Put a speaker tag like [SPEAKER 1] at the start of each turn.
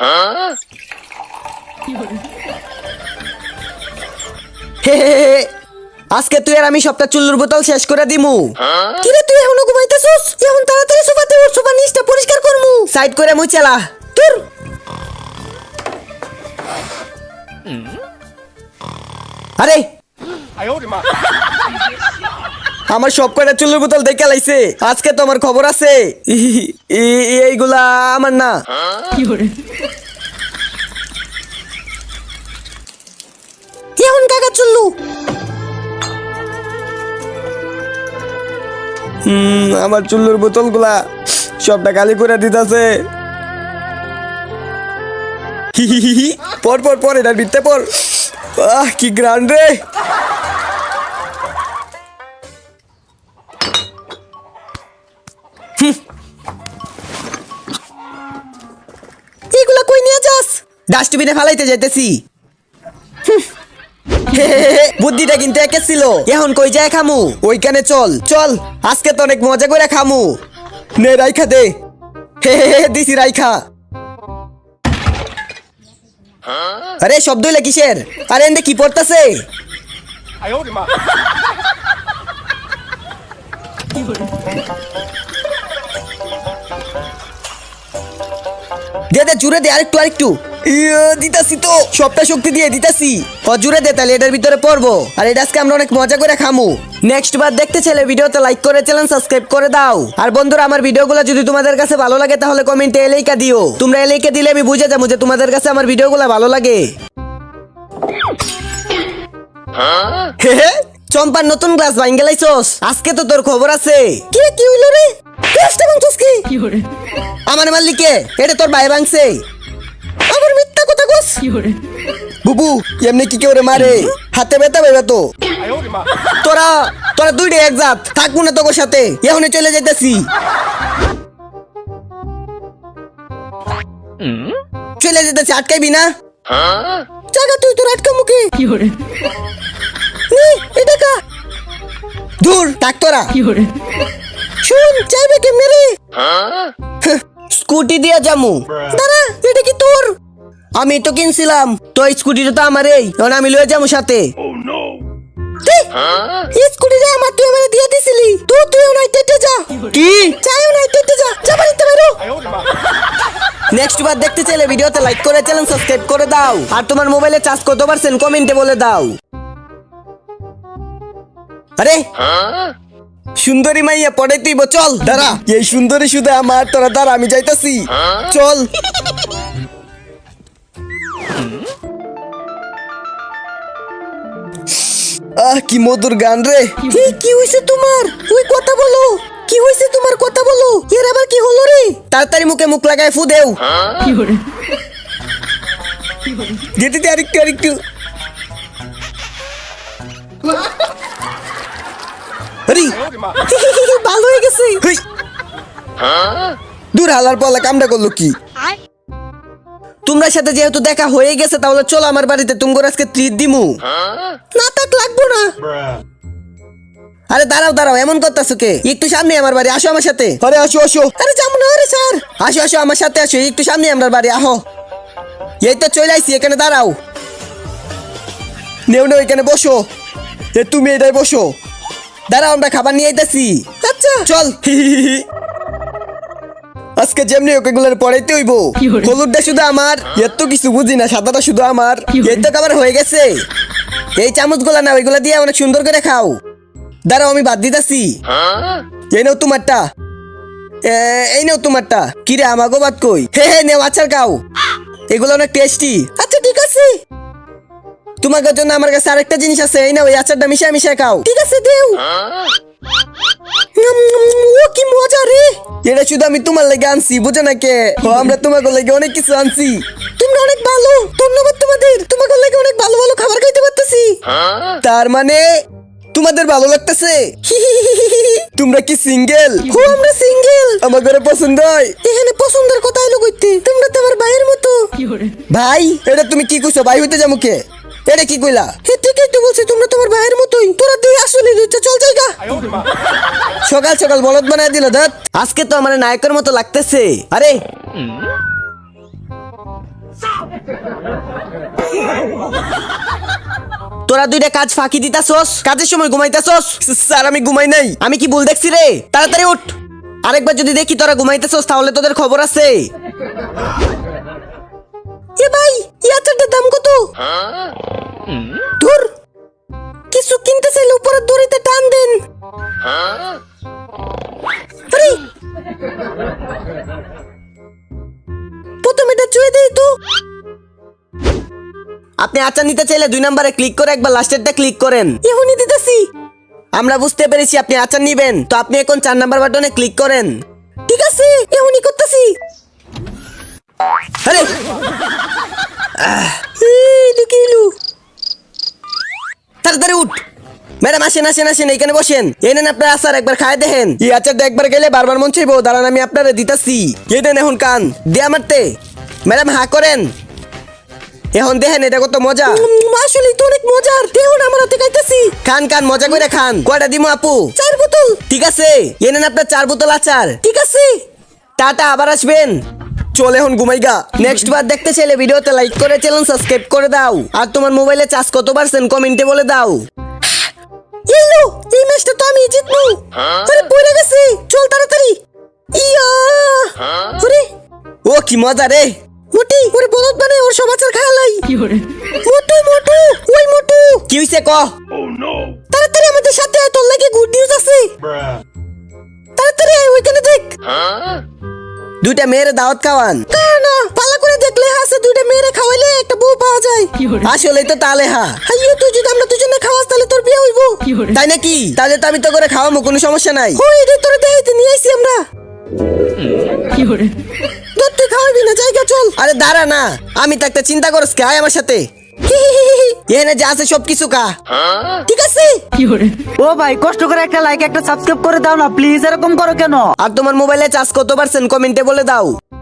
[SPEAKER 1] হে হে হে হে। আজকে তুই আর আমি সপ্তাহ চুল্লুর বোতল শেষ করে দিমু। কিরে তুই এখনও ঘুমাইতেছস? এখন তাড়াতাড়ি সোফাতে উঠ সোফা নিচটা পরিষ্কার করমু। সাইড করে মুই চালা। তোর আরে। আমার সব কয়টা চুল্লুর বোতল দেখে লাইছে আজকে তো আমার খবর আছে এইগুলা আমার না কাকা চুল্লু হুম আমার চুল্লুর বোতলগুলা সবটা খালি করে দিতেছে পর পর পর এটার ভিত্তে পর আহ কি গ্রান্ড রে এগুলা কই নিয়ে যাস? ডাস্টবিনে ফালাইতে যাইতেছি। বুদ্ধিটা কিন্তু একে ছিল। এখন কই যায় খামু? ওইখানে চল চল। আজকে তো অনেক মজা করে খামু। নে রাইখা দে। হে হে দিছি রাইখা। আরে শব্দ হইলে কিসের? আরে এন্ডে কি পড়তাছে? দে দে জুড়ে দে আরেকটু আরেকটু। ইয়ে, দিতাছি তো। সবটা শক্তি দিয়ে দিতাছি। ও জুড়ে দে তাহলে এটার ভিতরে পড়ব। আর এটা আজকে আমরা অনেক মজা করে খামু। নেক্সট বার দেখতে ছেলে ভিডিওতে লাইক করে চ্যানেল সাবস্ক্রাইব করে দাও। আর বন্ধুরা আমার ভিডিওগুলো যদি তোমাদের কাছে ভালো লাগে তাহলে কমেন্টে এলেইকা দিও। তোমরা এলেইকা দিলে আমি বুঝে যাব যে তোমাদের কাছে আমার ভিডিওগুলো ভালো লাগে। হে হে, চম্পার নতুন গ্লাস ভাঙ্গে লাইছস। আজকে তো তোর খবর আছে। কি কি হইল রে? গ্লাসটা ভাঙছস কি আমার মালিকে এটা তোর ভাই ভাঙছে আমার মিথ্যা কথা কস। বুবু এমনি কি কেউ রে মারে? হাতে ব্যথা পাইবে তো। তোরা তোরা দুইটা এক জাত। থাকব না তোর সাথে। এখনই চলে যাইতেছি। চলে যেতেছি আটকাইবি না। জায়গা তুই তোর আটকা মুখে। নে, এটা কা? দূর থাক তোরা। শুন চাইবে কেমনে রে স্কুটি দিয়ে যামু। দাঁড়া এটা কি তোর? আমি তো কিনছিলাম তো স্কুটিটা তো আমার এই এখন আমি লয়ে যাব সাথে। স্কুটিটা আমার তুই আমার দিয়ে দিছিলি তো তুই ওনাই টেটে যা। কি? চাই ওনাই টেটে যা যা বাড়িতে বেরো নেক্সট বার দেখতে চাইলে ভিডিওতে লাইক করে চ্যানেল সাবস্ক্রাইব করে দাও আর তোমার মোবাইলে চার্জ কত পারছেন কমেন্টে বলে দাও। আরে সুন্দরী মাইয়া পড়ে তুই চল দাঁড়া। এই সুন্দরী শুধু আমার তোরা দাঁড়া আমি যাইতাছি। চল। আহ কি মধুর গান রে। কি কি হইছে তোমার? ওই কথা বলো। কি হইছে তোমার কথা বলো? এর আবার কি হলো রে? তাড়াতাড়ি মুখে মুখ লাগায় ফু দেও। যেতে দে আরেকটু আরেকটু। আরে ভালো হয়ে গেছে। দূর হালার পলা কামটা করল কি? তোমরা সাথে যেহেতু দেখা হয়ে গেছে তাহলে চলো আমার বাড়িতে তুমগোর আজকে ট্রিট দিমু। না তাক লাগবো না। আরে দাঁড়াও দাঁড়াও এমন করতেছো কে? একটু সামনে আমার বাড়ি আসো আমার সাথে। আরে আসো আসো। আরে যাব না আরে স্যার। আসো আসো আমার সাথে আসো একটু সামনে আমার বাড়ি আহো। এই তো চলে আইছি এখানে দাঁড়াও। নেও নেও এখানে বসো। এ তুমি এটাই বসো। দাঁড়াও আমরা খাবার নিয়ে আইতাছি। আচ্ছা। চল। আজকে যেমনি ওকে গুলোর পড়াইতে হইব। হলুদটা শুধু আমার এত কিছু বুঝি না সাদাটা শুধু আমার। এই তো খাবার হয়ে গেছে। এই চামচগুলা না ওইগুলা দিয়ে অনেক সুন্দর করে খাও। দাঁড়াও আমি বাদ দিতাছি। এই নাও তোমারটা। এই নাও তোমারটা। কিরে আমাগো বাদ কই? হে হে নেও আচার খাও। এগুলো অনেক টেস্টি আচ্ছা ঠিক আছে। তোমাকে জন্য আমার কাছে আরেকটা জিনিস আছে। এই নাও এই আচারটা মিশায় মিশায় খাও। ঠিক আছে দেও। ও কি মজা রে। এটা শুধু আমি তোমার লাগে আনছি বুঝো না কে? ও আমরা তোমাকে লাগে অনেক কিছু আনছি। তোমরা অনেক ভালো ধন্যবাদ তোমাদের। তোমাকে লাগে অনেক ভালো ভালো খাবার খাইতে পারতেছি। তার মানে তোমাদের ভালো লাগতেছে? তোমরা কি সিঙ্গেল ও আমরা সিঙ্গেল আমার ঘরে পছন্দ হয়। এখানে পছন্দের কথা এলো কইতে। তোমরা তো আমার ভাইয়ের মতো। ভাই এটা তুমি কি কইছো? ভাই হইতে যাব কে? এটা কি কইলা? হে ঠিকই তো বলছি তোমরা তোমার ভাইয়ের মতোই। তোরা দুই আসলে দুইটা চল জায়গা। সকাল সকাল বলদ বানায় দিল দাঁত আজকে তো আমার নায়কের মতো লাগতেছে। আরে। তোরা দুইটা কাজ ফাঁকি দিতাছস কাজের সময় ঘুমাইতাছস। স্যার আমি ঘুমাই নাই। আমি কি ভুল দেখছি রে? তাড়াতাড়ি উঠ। আরেকবার যদি দেখি তোরা ঘুমাইতেছস তাহলে তোদের খবর আছে। এ ভাই এই দাম কত? ধুর! কিছু কিনতে চাইলে উপরে দড়িতে টান দেন। প্রথমে এটা চুয়ে দেই তো। আপনি আচার নিতে চাইলে দুই নম্বরে ক্লিক করে একবার লাস্টেরটা ক্লিক করেন। এখনই দিতেছি। আমরা বুঝতে পেরেছি আপনি আচার নিবেন, তো আপনি এখন চার নাম্বার বাটনে ক্লিক করেন। ঠিক আছে, এখনই করতেছি। আরে! আহ? তাড়াতাড়ি উঠ। ম্যাডাম আসেন আসেন আসেন এখানে বসেন। এই নেন আপনার আচার একবার খায় দেখেন। এই আচারটা একবার গেলে বারবার মন চাইব। দাঁড়ান আমি আপনারা দিতাছি। এখন কান। ম্যাডাম হা করেন। এখন দেখেন এটা কত মজা। আসলে তো অনেক মজার দেখুন আমার হাতে খাইতেছি। খান খান মজা করে খান। কয়টা দিমু আপু? চার বোতল। ঠিক আছে। এনেন আপনার চার বোতল আচার। ঠিক আছে। টাটা আবার আসবেন। চল এখন ঘুমাইগা। নেক্সট বার দেখতে চাইলে ভিডিওতে লাইক করে চ্যানেল সাবস্ক্রাইব করে দাও। আর তোমার মোবাইলে চার্জ কত পারছেন কমেন্টে বলে দাও। ইলো এই ম্যাচটা তো আমি জিতবো। আরে পড়ে গেছে। চল তাড়াতাড়ি। ইয়া। আরে। ও কি মজা রে। মোটি ওরে বলদ মানে ওর সমাচার খায়ালাই মোটু মোটু ওই মোটু। কি হইছে ক? ও নো তাড়াতাড়ি আমাদের সাথে আয় তোর লাগে গুড নিউজ আছে। তাড়াতাড়ি আয় ওইখানে দেখ। দুইটা মেয়ের দাওয়াত খাওয়ান। না? পালা করে দেখলে হাসে দুইটা মেয়েরে খাওয়াইলে একটা বউ পাওয়া যায়। আসলে তো তালে হা। হাইও তুই যদি আমরা দুজনে খাওয়াস তাহলে তোর বিয়ে হইব। তাই নাকি? তাহলে তো আমি তো করে খাওয়াবো কোনো সমস্যা নাই। ওই রে তোর দেখাইতে নিয়ে আইছি আমরা। ধর তুই খাওয়াবি না জায়গা চল। আরে দাঁড়া না আমি তো একটা চিন্তা করস কে আয় আমার সাথে। এনে যা আছে সব কিছু কা ঠিক আছে?
[SPEAKER 2] ও ভাই কষ্ট করে একটা লাইক একটা সাবস্ক্রাইব করে দাও না প্লিজ এরকম করো কেন?
[SPEAKER 1] আর তোমার মোবাইলে চার্জ কত পার্সেন্ট কমেন্টে বলে দাও।